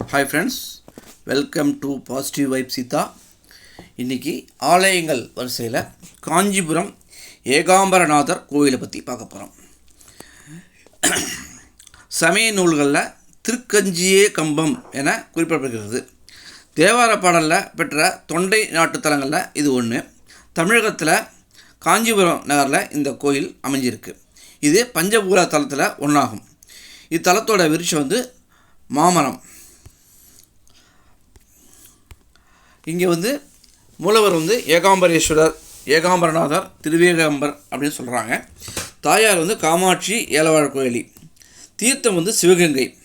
Hi friends welcome to positive vibe Seetha இன்றைக்கி ஆலயங்கள் வரிசையில் காஞ்சிபுரம் ஏகாம்பரநாதர் கோயிலை பற்றி பார்க்க போகிறோம் சமய நூல்களில் திருக்கஞ்சியே கம்பம் என குறிப்பிடப்படுகிறது. தேவார பாடலில் பெற்ற தொண்டை நாட்டு தலங்களில் இது ஒன்று தமிழகத்தில் காஞ்சிபுரம் நகரில் இந்த கோயில் அமைஞ்சிருக்கு. இது பஞ்சபூர தலத்தில் ஒன்றாகும் இத்தலத்தோட விருட்சம் வந்து மாமரம். இங்கே வந்து மூலவர் வந்து ஏகாம்பரேஸ்வரர் ஏகாம்பரநாதர் திருவேகாம்பர் அப்படின்னு சொல்கிறாங்க தாயார் வந்து காமாட்சி ஏலவாழ் கோயிலி. தீர்த்தம் வந்து சிவகங்கை.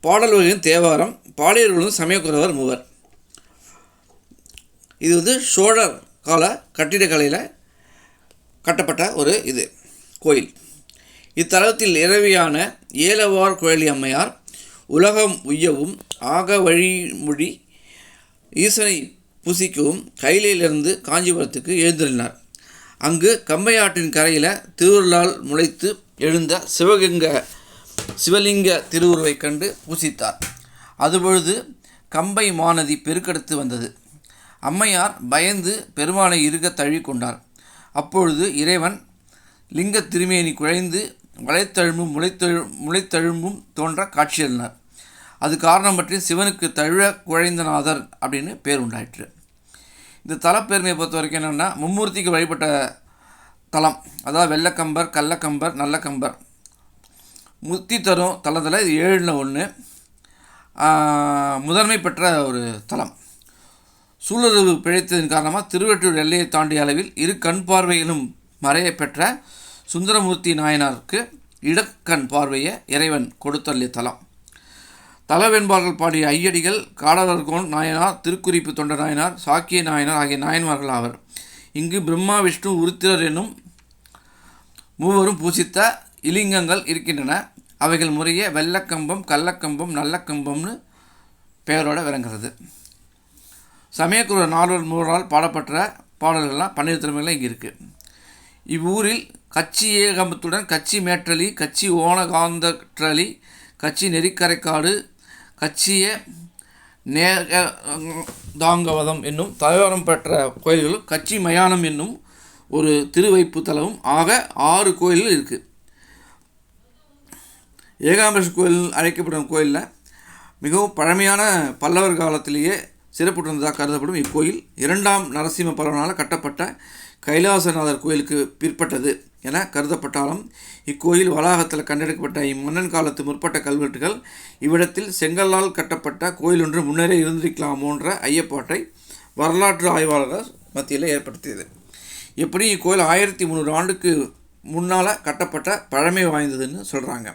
பாடல் வகையின் தேவாரம். பாடியர்கள் வந்து சமயக்குறவர் மூவர். இது வந்து சோழர் கால கட்டிடக்கலையில் கட்டப்பட்ட ஒரு இது கோயில். இத்தலத்தில் இரவியான ஏலவார் கோயிலி அம்மையார் உலகம் உய்யவும் ஆக வழிமொழி ஈசனை புசிக்கவும் கைலையிலிருந்து காஞ்சிபுரத்துக்கு எழுந்திருந்தார் அங்கு கம்பையாற்றின் கரையில் திருவுருளால் முளைத்து எழுந்த சிவகங்க சிவலிங்க திருவுருவை கண்டு பூசித்தார். அதுபொழுது கம்பை மாநதி பெருக்கெடுத்து வந்தது. அம்மையார் பயந்து பெருமானை இருக தழுவிக்கொண்டார். அப்பொழுது இறைவன் லிங்க திருமேனி குழைந்து வளைத்தழும்பும் முளைத்தழு முளைத்தழும்பும் தோன்ற காட்சியளினார். அது காரணம் பற்றி சிவனுக்கு தழுவ குழைந்தநாதர் அப்படின்னு பேர் உண்டாயிற்று. இந்த தலப்பெருமையை பொறுத்த வரைக்கும் என்னென்னா மும்மூர்த்திக்கு வழிபட்ட தலம். அதாவது வெள்ளக்கம்பர் கள்ளக்கம்பர் நல்லக்கம்பர். முத்தி தரும் தலத்தில் இது ஏழில் ஒன்று முதன்மை பெற்ற ஒரு தலம். சூழலு பிழைத்ததன் காரணமாக திருவெற்றூர் எல்லையை தாண்டிய அளவில் இரு கண் பார்வையிலும் மறைய பெற்ற சுந்தரமூர்த்தி நாயனாருக்கு இடக்கண் பார்வையை இறைவன் கொடுத்தள்ளிய தலம். தலவெண்பார்கள் பாடிய ஐயடிகள் காடவர்கோன் நாயனார் திருக்குறிப்பு தொண்ட நாயனார் சாக்கிய நாயனார் ஆகிய நாயன்மார்கள் ஆவர். இங்கு பிரம்மா விஷ்ணு உருத்திரர் என்னும் மூவரும் பூசித்த இலிங்கங்கள் இருக்கின்றன. அவைகள் முறையே வெள்ளக்கம்பம் கள்ளக்கம்பம் நல்லக்கம்பம்னு பெயரோடு விளங்குறது. சமயக்குரு நால்வர் மூவரால் பாடப்பட்ட பாடல்கள்லாம் பன்னிரு திறமைகள் இங்கே இருக்குது இவ்வூரில் கச்சி ஏகம்பத்துடன் கச்சி மேற்றலி கச்சி ஓனகாந்தற்றலி கச்சி நெறிக்கரைக்காடு கட்சியை நேக தாங்கவதம் என்னும் தலைவரம் பெற்ற கோயில்களும் கட்சி மயானம் என்னும் ஒரு திருவைப்பு தலமும் ஆக ஆறு கோயில்கள் இருக்குது ஏகாம்பரேஸ்வர் கோயில் அழைக்கப்படும் கோயிலில் மிகவும் பழமையான பல்லவர் காலத்திலேயே சிறப்புற்றதாக கருதப்படும் இக்கோயில் இரண்டாம் நரசிம்ம பல்லவனால் கட்டப்பட்ட கைலாசநாதர் கோயிலுக்கு பிற்பட்டது. என கருதப்பட்டாலும் இக்கோயில் வளாகத்தில் கண்டெடுக்கப்பட்ட இம்மன்னன் காலத்து முற்பட்ட கல்வெட்டுகள் இவ்விடத்தில் செங்கல்லால் கட்டப்பட்ட கோயில் ஒன்று முன்னரே இருந்திருக்கலாமோன்ற ஐயப்பாட்டை வரலாற்று ஆய்வாளர்கள் மத்தியில் ஏற்படுத்தியது. எப்படி இக்கோயில் ஆயிரத்தி முந்நூறு ஆண்டுக்கு முன்னால் கட்டப்பட்ட பழமை வாய்ந்ததுன்னு சொல்கிறாங்க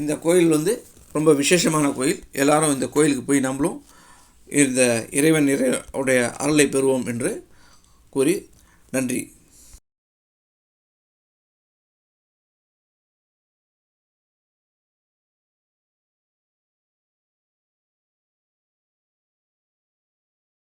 இந்த கோயில் வந்து ரொம்ப விசேஷமான கோயில். எல்லாரும் இந்த கோயிலுக்கு போய் நம்மளும் இந்த இறைவன் இறை உடைய அருளை பெறுவோம் என்று கூறி நன்றி.